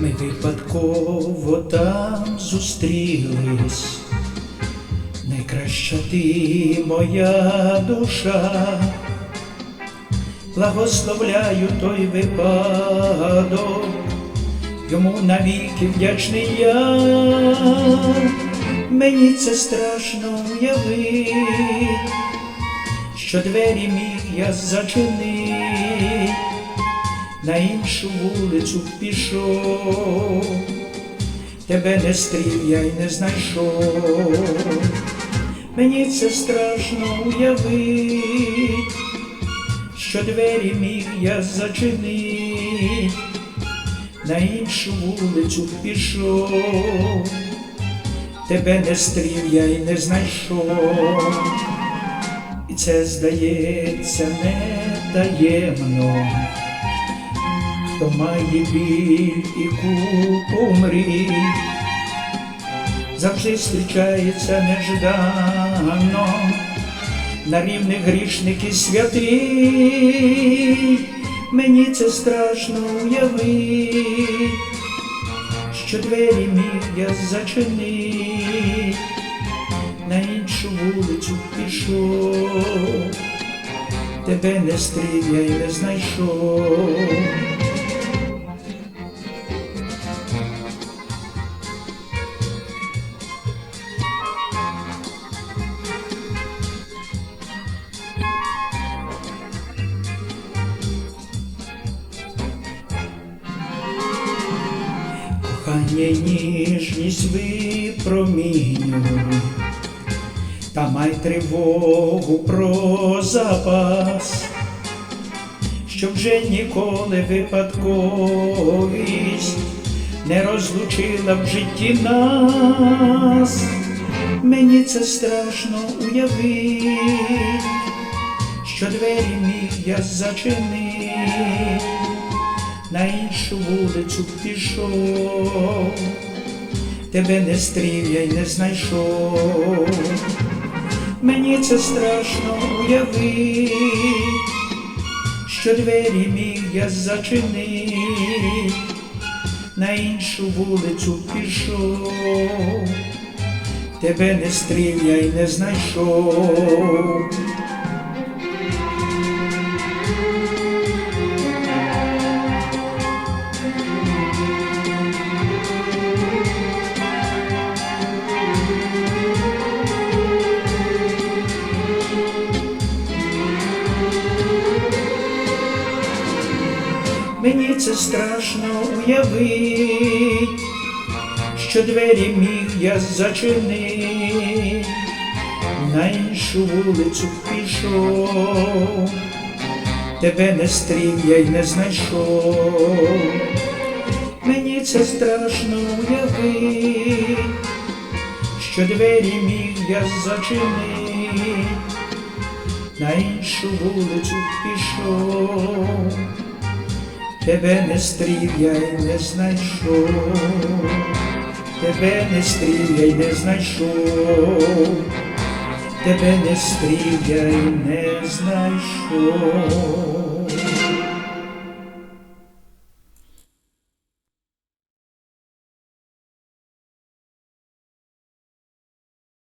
Ми випадково там зустрілись, найкраща ти моя душа, благословляю той випадок, йому навіки вдячний я, мені це страшно уявити, що двері міг я зачинить на іншу вулицю пішов, тебе не стрів я й не знайшов. Мені це страшно уявить, що двері міг я зачинить, на іншу вулицю пішов, тебе не стрів я й не знайшов. І це здається не таємно хто має біль і купу мрій, завжди зустрічається неждано, на рівних грішники святий, мені це страшно уявить, що двері міг я зачинить, на іншу вулицю пішов, тебе не стрів я й не знайшов. Кохання ніжність випромінюй, та май тривогу про запас, щоб вже ніколи випадковість не розлучила в житті нас. Мені це страшно уявити, що двері міг я зачинити на іншу вулицю пішов, тебе не стрів я й не знайшов. Мені це страшно уявити, що двері міг я зачинити, на іншу вулицю пішов, тебе не стрів я й не знайшов. Мені це страшно уявить, що двері міг я зачинить, на іншу вулицю пішов, тебе не стрів я й не знайшов. Мені це страшно уявить, що двері міг я зачинить, на іншу вулицю пішов тебе не стрів я й не знайшов, тебе не стрів я й не знайшов, тебе не стрів я й не знайшов.